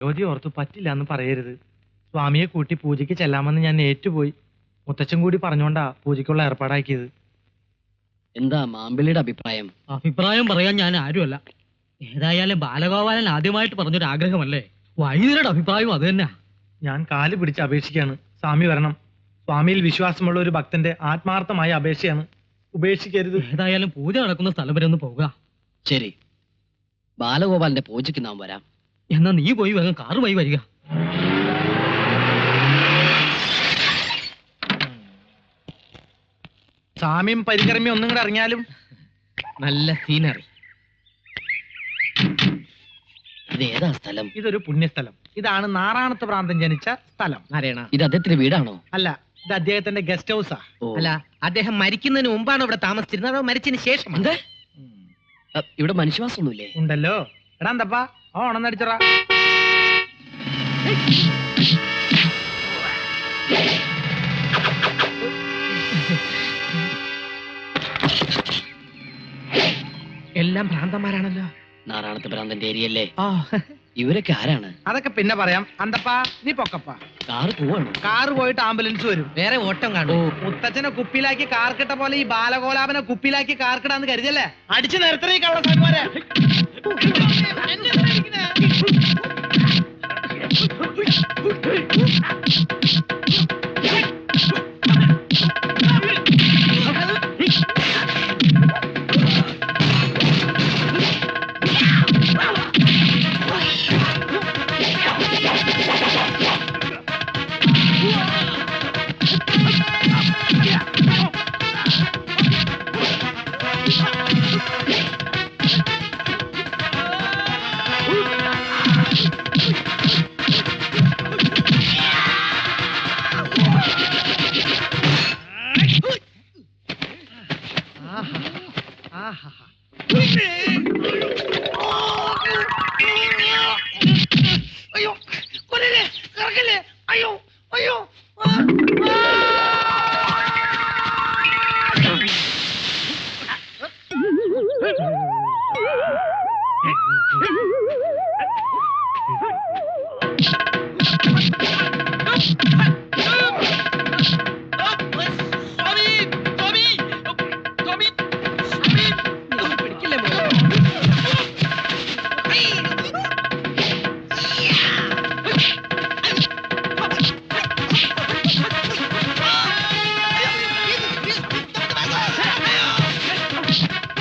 ജ്യോതി ഓർത്തു പറ്റില്ല എന്ന് പറയരുത്. സ്വാമിയെ കൂട്ടി പൂജയ്ക്ക് ചെല്ലാമെന്ന് ഞാൻ ഏറ്റുപോയി. മുത്തച്ഛൻ കൂടി പറഞ്ഞോണ്ടാ പൂജയ്ക്കുള്ള ഏർപ്പാടാക്കിയത്. എന്താ മാമ്പിളിയുടെ അഭിപ്രായം? അഭിപ്രായം പറയാൻ ഞാൻ ആരുമല്ല. ഏതായാലും ബാലഗോപാലൻ ആദ്യമായിട്ട് പറഞ്ഞൊരു ആഗ്രഹമല്ലേ? വൈദ്യരുടെ അഭിപ്രായം അത് തന്നെ ഞാൻ കാൽ പിടിച്ച് അപേക്ഷിക്കാണ് സ്വാമി വരണം. സ്വാമിയിൽ വിശ്വാസമുള്ള ഒരു ഭക്തന്റെ ആത്മാർത്ഥമായ അപേക്ഷയാണ്. ഉപേക്ഷിക്കരുത്. ഏതായാലും പൂജ നടക്കുന്ന സ്ഥലം വരെ ഒന്ന് പോവുക. ശരി. ബാലഗോപാലിന്റെ പൂജയ്ക്ക് നാം വരാം. എന്നാ നീ പോയി വേഗം കാറുമായി വരിക. സാമ്യം പരികർമ്മിയും ഒന്നും കൂടെ ഇറങ്ങിയാലും നല്ല സീനറി. ഇതേതാ ഏതാ സ്ഥലം? ഇതൊരു പുണ്യസ്ഥലം. ഇതാണ് നാറാണത്ത് പ്രാന്തം ജനിച്ച സ്ഥലം. നാരായണ ഇത് അദ്ദേഹത്തിന്റെ വീടാണോ? അല്ല ഇത് അദ്ദേഹത്തിന്റെ ഗസ്റ്റ് ഹൗസാ. അല്ല അദ്ദേഹം മരിക്കുന്നതിന് മുമ്പാണ് ഇവിടെ താമസിച്ചിരുന്നത്? അതോ മരിച്ചതിന് ശേഷം എന്താ? ഇവിടെ മനുഷ്യവാസമൊന്നുമില്ലേ? ഉണ്ടല്ലോ. എടാ എന്തപ്പാ? നടിച്ചറ എല്ലാം ഭ്രാന്തന്മാരാണല്ലോ. നാരായണത്തെ ഭ്രാന്തന്റെ ഏരിയല്ലേ? ഇവരൊക്കെ ആരാണ്? അതൊക്കെ പിന്നെ പറയാം. അന്തപ്പാ നീ പൊക്കപ്പാ. കാറ് പോവാണ്? കാറ് പോയിട്ട് ആംബുലൻസ് വരും. വേറെ ഓട്ടം കാണും. മുത്തച്ഛനെ കുപ്പിയിലാക്കി കാർക്കിട്ട പോലെ ഈ ബാലഗോലാപനെ കുപ്പിയിലാക്കി കാർക്കിടാന്ന് കരുതല്ലേ അടിച്ചു നിർത്തണ ഈ കള്ളസാന്മാരെ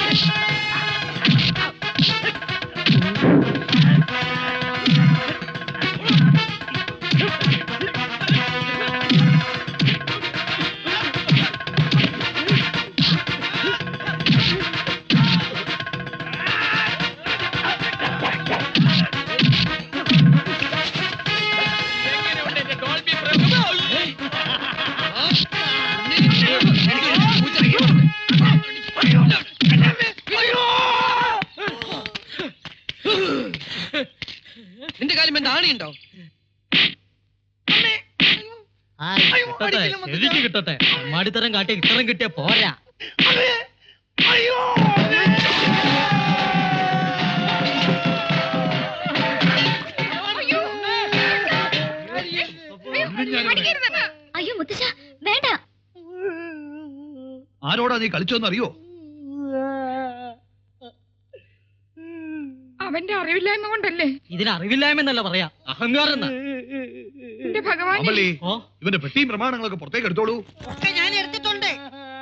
നിന്റെ അമ്മാടിത്തരം കാട്ടി ഇത്തരം കിട്ടിയ പോരാ. അയ്യോ മുത്തശ്ശ വേണ്ട. ആരോടാ നീ കളിച്ചോന്നറിയോ അവന്റെ അറിവില്ലായ്മ കൊണ്ടല്ലേ? ഇതിന് അറിവില്ലായ്മ എന്നല്ല പറയാ അഹങ്കാരം ഇവന്റെ പെട്ടിയും പ്രമാണങ്ങളൊക്കെ പുറത്തേക്ക് എടുത്തോളൂ.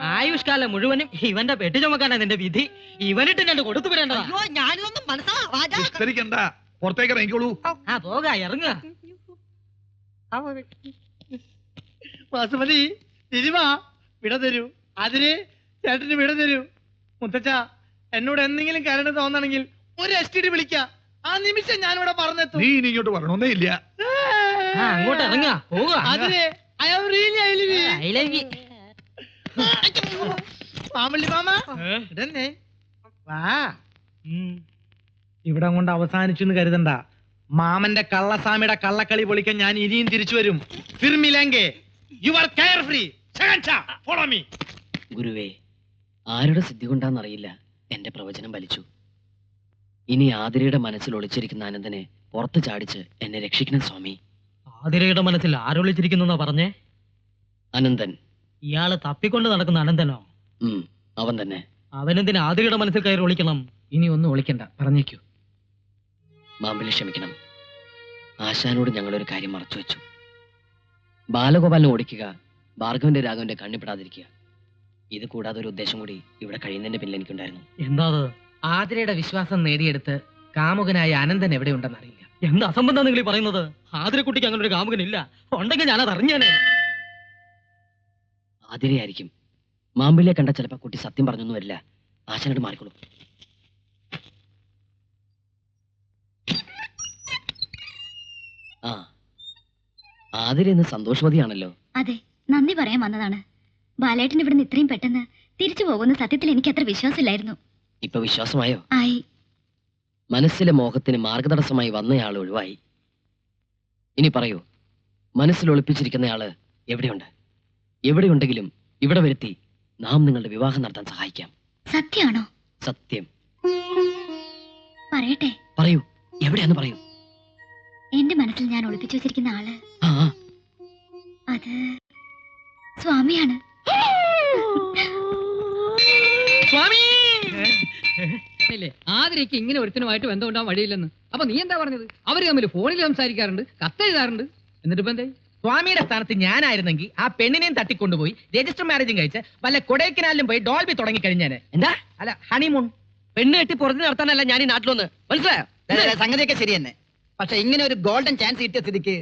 ആയുഷ്കാലം മുഴുവനും ഇവന്റെ പെട്ടി ചുമക്കാനാ നിന്റെ വിധി. ഇവനിട്ട് രണ്ട് കൊടുത്തു വിടേണ്ടതാ. ഞാനിതൊന്നും മനസ്സിലാവാ വിസ്തരിക്കണ്ട. പുറത്തേക്ക് ഇറങ്ങിക്കോളൂ. ആ. പോക ഇറങ്ങുക. വാസുമതി തിരുമ. വിട തരൂ. അതിന് ചേട്ടന് വിട തരൂ. മുത്തച്ഛ എന്നോട് എന്തെങ്കിലും കരണ്ട് തോന്നണെങ്കിൽ ഒരു എസ് ടി ഡി വിളിക്ക. ആ നിമിഷം ഞാനിവിടെ പറഞ്ഞെത്തും. നീ ഇനി ഇങ്ങോട്ട് വരണോന്നേ ഇല്ല. ആ അങ്ങോട്ട് ഇറങ്ങാ പോവുക അതിന് I am really I you. I love you. മാമല്ലി മാമ? ഇതന്നെ. വാ. ഇവിടം കൊണ്ട് അവസാനിച്ചു എന്ന് കരുതണ്ട. മാമന്റെ കള്ളസ്വാമിയുടെ കള്ളക്കളി പൊളിക്കാൻ ഞാൻ ഇനിയും തിരിച്ചു വരും. ഫിർമിലെങ്കെ. You are care free follow me ഗുരുവേ ആരുടെ സിദ്ധി കൊണ്ടാന്നറിയില്ല. എന്റെ പ്രവചനം വലിച്ചു ഇനി ആതിരയുടെ മനസ്സിൽ ഒളിച്ചിരിക്കുന്ന അനന്തനെ പുറത്ത് ചാടിച്ച് എന്നെ രക്ഷിക്കണം സ്വാമി. ആതിരയുടെ മനസ്സിൽ ആരൊളിച്ചിരിക്കുന്നെന്നാ പറഞ്ഞേ? അനന്തൻ. ഇയാൾ തപ്പിക്കൊണ്ട് നടക്കുന്ന അനന്തനോ? അവൻ തന്നെ. അവനെന്തിന് ആദ്യയുടെ മനസ്സിൽ കയറി ഒളിക്കണം? ഇനി ഒന്നും ഒളിക്കണ്ട. പറഞ്ഞേക്കൂ. മാമ്പിളി ക്ഷമിക്കണം. ആശാനോട് ഞങ്ങളൊരു കാര്യം മറച്ചു വെച്ചു. ബാലഗോപാലിനെ ഓടിക്കുക ഭാർഗവന്റെ രാഘവന്റെ കണ്ണിപ്പെടാതിരിക്കുക. ഇത് കൂടാതെ ഒരു ഉദ്ദേശം കൂടി ഇവിടെ കഴിയുന്നതിന്റെ പിന്നിൽ എനിക്കുണ്ടായിരുന്നു. എന്താ ആതിരയുടെ വിശ്വാസം നേടിയെടുത്ത് കാമുകനായ അനന്തൻ എവിടെ അറിയില്ല. എന്താ അസംബന്ധം നിങ്ങൾ പറയുന്നത്? ആതിരക്കുട്ടിക്ക് അങ്ങനെ ഒരു കാമുകനില്ല. ഉണ്ടെങ്കിൽ ഞാനത് അറിഞ്ഞേനെ ആതിരയായിരിക്കും മാമ്പിളിയെ കണ്ട ചിലപ്പോ കുട്ടി സത്യം പറഞ്ഞൊന്നും വരില്ല. ആശാനോട് മാറിക്കോളൂ. ആ ആതിര ഇന്ന് സന്തോഷവതിയാണല്ലോ. അതെ നന്ദി പറയാൻ വന്നതാണ്. ബാലേട്ടൻ ഇവിടുന്ന് ഇത്രയും പെട്ടെന്ന് തിരിച്ചു പോകുന്ന സത്യത്തിൽ എനിക്ക് അത്ര വിശ്വാസമില്ലായിരുന്നു. ഇപ്പൊ വിശ്വാസമായോ? ആയി. മനസ്സിലെ മോഹത്തിന് മാർഗതടസ്സമായി വന്നയാൾ ഒഴിവായി. ഇനി പറയൂ മനസ്സിൽ ഒളിപ്പിച്ചിരിക്കുന്നയാൾ എവിടെയുണ്ട്? എവിടെയുണ്ടെങ്കിലും ഇവിടെ വരുത്തി നാം നിങ്ങളുടെ വിവാഹം നടത്താൻ സഹായിക്കാം. സത്യമാണോ? സത്യം. പറയട്ടെ. പറയൂ. എവിടെയാന്ന് പറയൂ. എന്റെ മനസ്സിൽ ഞാൻ ഒളിപ്പിച്ചു വെച്ചിരിക്കുന്ന ആൾ. അത് സ്വാമിയാണ്. സ്വാമി! ഇങ്ങനെ ഒരുത്തനുമായിട്ട് ബന്ധമുണ്ടാവാൻ വഴിയില്ലെന്ന്. അപ്പൊ നീ എന്താ പറഞ്ഞത്? അവർ തമ്മിൽ ഫോണിൽ സംസാരിക്കാറുണ്ട് കത്തെഴുതാറുണ്ട്. എന്നിട്ട് ഇപ്പൊ എന്തായി? സ്വാമിയുടെ സ്ഥാനത്ത് ഞാനായിരുന്നെങ്കിൽ ആ പെണ്ണിനെയും തട്ടിക്കൊണ്ടുപോയി രജിസ്റ്റർ മാരേജും കഴിച്ച് വല്ല കൊടൈക്കനാലിലും പോയി ഡോൾബി തുടങ്ങി കഴിഞ്ഞാന് എന്താ? അല്ല ഹണിമൂൺ. പെണ്ണ് കെട്ടി പുറത്ത് നടത്താനല്ല ഞാൻ ഈ നാട്ടിലൊന്ന്. മനസ്സിലായോ? സംഗതിയൊക്കെ ശരി തന്നെ പക്ഷെ ഇങ്ങനെ ഒരു ഗോൾഡൻ ചാൻസ് കിട്ടിയ സ്ഥിതിക്ക്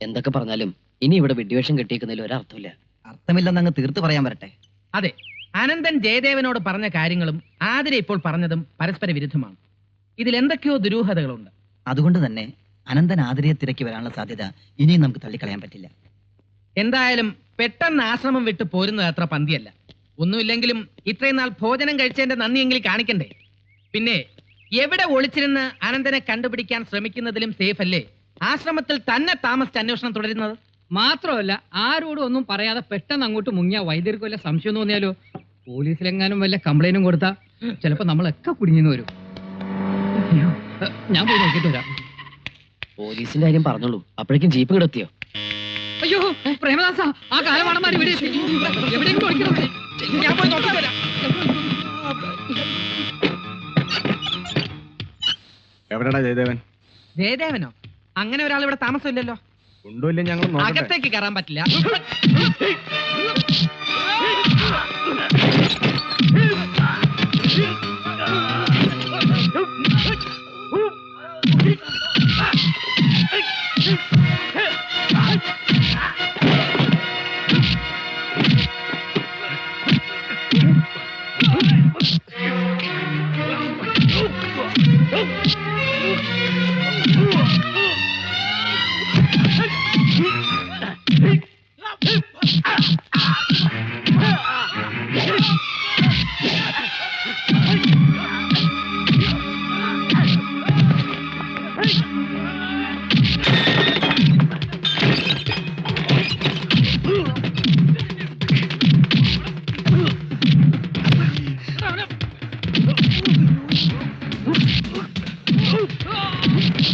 എന്തൊക്കെ പറഞ്ഞാലും ഇനി ഇവിടെ വിഡ്വേഷം ഒരു ഒരർത്ഥമില്ല. അർത്ഥമില്ലെന്ന് അങ്ങ് തീർത്ത് പറയാൻ വരട്ടെ. അതെ അനന്തൻ ജയദേവനോട് പറഞ്ഞ കാര്യങ്ങളും ആതിര ഇപ്പോൾ പറഞ്ഞതും പരസ്പര വിരുദ്ധമാണ്. ഇതിൽ എന്തൊക്കെയോ ദുരൂഹതകളുണ്ട്. അതുകൊണ്ട് തന്നെ അനന്തൻ ആതിരയെ തിരക്കി വരാനുള്ള സാധ്യത ഇനിയും നമുക്ക് തള്ളിക്കളയാൻ പറ്റില്ല. എന്തായാലും പെട്ടെന്ന് ആശ്രമം വിട്ട് പോരുന്നത് അത്ര പന്തിയല്ല. ഒന്നുമില്ലെങ്കിലും ഇത്രയും നാൾ ഭോജനം കഴിച്ചതിന്റെ നന്ദിയെങ്കിലും കാണിക്കണ്ടേ? പിന്നെ എവിടെ ഒളിച്ചിരുന്ന് അനന്തനെ കണ്ടുപിടിക്കാൻ ശ്രമിക്കുന്നതിലും സേഫ് അല്ലേ ആശ്രമത്തിൽ തന്നെ താമസിച്ച് അന്വേഷണം തുടരുന്നത്? മാത്രമല്ല ആരോടും ഒന്നും പറയാതെ പെട്ടെന്ന് അങ്ങോട്ട് മുങ്ങിയ വൈദ്യർക്ക് വല്ല സംശയം തോന്നിയാലോ? പോലീസിലെങ്ങാനും വല്ല കംപ്ലൈന്റും കൊടുത്താ ചിലപ്പോ നമ്മളൊക്കെ കുടുങ്ങിന്ന് വരും. ഞാൻ പോയി നോക്കിട്ട് വരാം. പോലീസിന്റെ കാര്യം പറഞ്ഞോളൂ. അപ്പോഴേക്കും ജീപ്പ് കിടത്തിയോ അയ്യോ പ്രേമദാസ ആ കാലമാണന്മാർ ഇവിടെ. എവിടെയെങ്കിലും ഒളിക്കണം ഞാൻ പോയി നോക്കാൻ വരാം. എവിടെടാ ജയദേവൻ? ജയദേവനോ? അങ്ങനെ ഒരാൾ ഇവിടെ താമസമില്ലല്ലോ. ഉണ്ടോ ഇല്ല ഞങ്ങൾ അകത്തേക്ക് കയറാൻ പറ്റില്ല.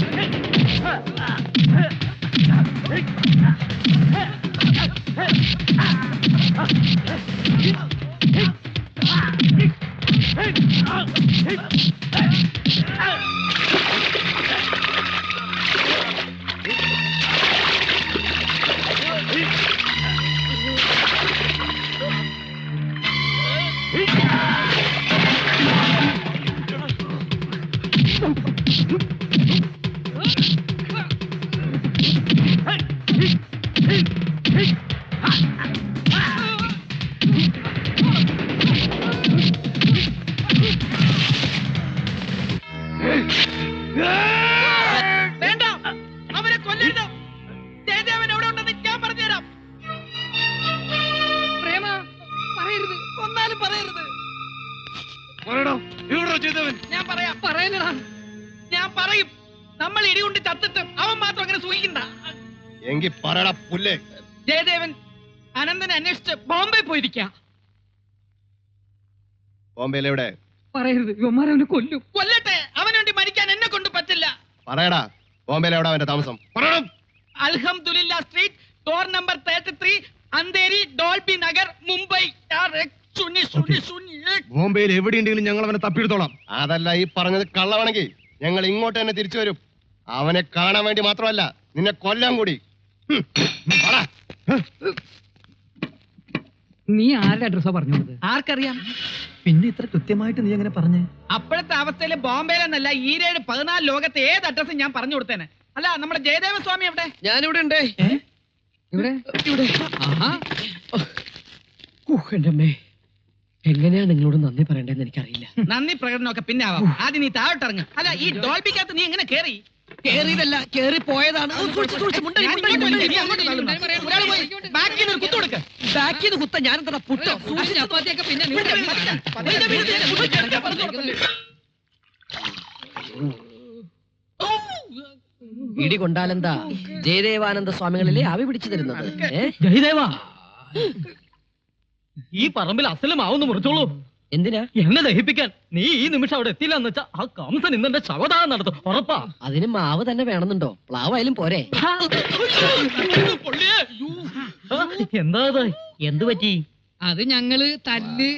വേണ്ട എങ്കി പറയടാ പുല്ലേ. ജയദേവൻ അനന്തനെ അന്വേഷിച്ച് ബോംബെ പോയിരിക്ക. ബോംബെയിൽ എവിടെ? പറയരുത് ഇവന്മാരവനെ കൊല്ലും. കൊല്ലട്ടെ അവനുവേണ്ടി മരിക്കാൻ എന്നെ കൊണ്ട് പറ്റില്ല. പറയടാ ബോംബെയിൽ എവിടെ അവന്റെ താമസം? പറയണം അൽഹംദുലില്ല street door number thirty three Andheri Dolby Nagar Mumbai. ബോംബെയിൽ എവിടെയുണ്ടെങ്കിലും ഞങ്ങൾ അവനെ തപ്പിയെടുത്തോളാം. അതല്ല ഈ പറഞ്ഞത് കള്ളവാണെങ്കിൽ ഞങ്ങൾ ഇങ്ങോട്ട് തന്നെ തിരിച്ചു വരും. അവനെ കാണാൻ വേണ്ടി മാത്രമല്ല നിന്നെ കൊല്ലാൻ കൂടി. നീ ആരുടെ അഡ്രസ്സാ പറഞ്ഞു കൊടുത്തത് ആർക്കറിയാം? പിന്നെ ഇത്ര കൃത്യമായിട്ട് നീ എങ്ങനെ പറഞ്ഞേ? അപ്പോഴത്തെ അവസ്ഥയിൽ ബോംബെയിലെന്നല്ല ഈരേഴ് പതിനാല് ലോകത്തെ ഏത് അഡ്രസ്സും ഞാൻ പറഞ്ഞു കൊടുത്തേനെ. അല്ല നമ്മുടെ ജയദേവ സ്വാമി എവിടെ? ഞാനിവിടെ ഉണ്ട് ഇവിടെ. ഇവിടെ എങ്ങനെയാ നിങ്ങളോട് നന്ദി പറയണ്ടെന്ന് എനിക്കറിയില്ല. നന്ദി പ്രകടനമൊക്കെ പിന്നെ ആവാം ആദ്യം നീ താഴോട്ടിറങ്ങ. അല്ല ഈ ഡോൾബിക്കകത്ത് നീ എങ്ങനെ കേറി? കേറിയതല്ല കേറി പോയതാണ് ബാക്കിൽ നിന്ന് ഒരു കുത്തു കൊടുക്ക്. ബാക്കിൽ കുത്ത ഞാൻ എന്താ പുട്ടോ. ഇടി കൊണ്ടാലെന്താ? ജയദേവാനന്ദ സ്വാമികളിലെ ആവി പിടിച്ചു തരുന്നത്. ജയദേവ. ഈ പറമ്പിൽ അസലമാവുന്നു മുറിച്ചോളൂ. എന്തിനാ എന്നെ ദഹിപ്പിക്കാൻ? നീ ഈ നിമിഷം അവിടെ എത്തില്ല എന്ന് വെച്ചാ ആ കംസൻ ഇന്നെ ശവദാനം നടത്തും ഉറപ്പാ. അതിന് മാവ് തന്നെ വേണമെന്നുണ്ടോ? പ്ലാവായാലും പോരെ. എന്താ ഇത് പറ്റി? അത് ഞങ്ങൾ തല്ല്.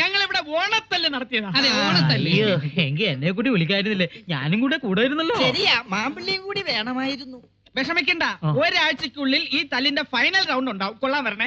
ഞങ്ങൾ ഇവിടെ ഓണത്തല്ല് നടത്തിയതാ. അതെ ഓണത്തല്ല്. അയ്യോ എന്നെ കൂടി വിളിക്കായിരുന്നില്ലേ ഞാനും കൂടെ കൂടായിരുന്നല്ലോ ശരിയാ മാമ്പിള്ളിയും കൂടി വേണമായിരുന്നു. വിഷമിക്കണ്ട. ഒരാഴ്ചക്കുള്ളിൽ ഈ തല്ലിന്റെ ഫൈനൽ റൗണ്ട് ഉണ്ടാവും. കൊള്ളാൻ വരണേ.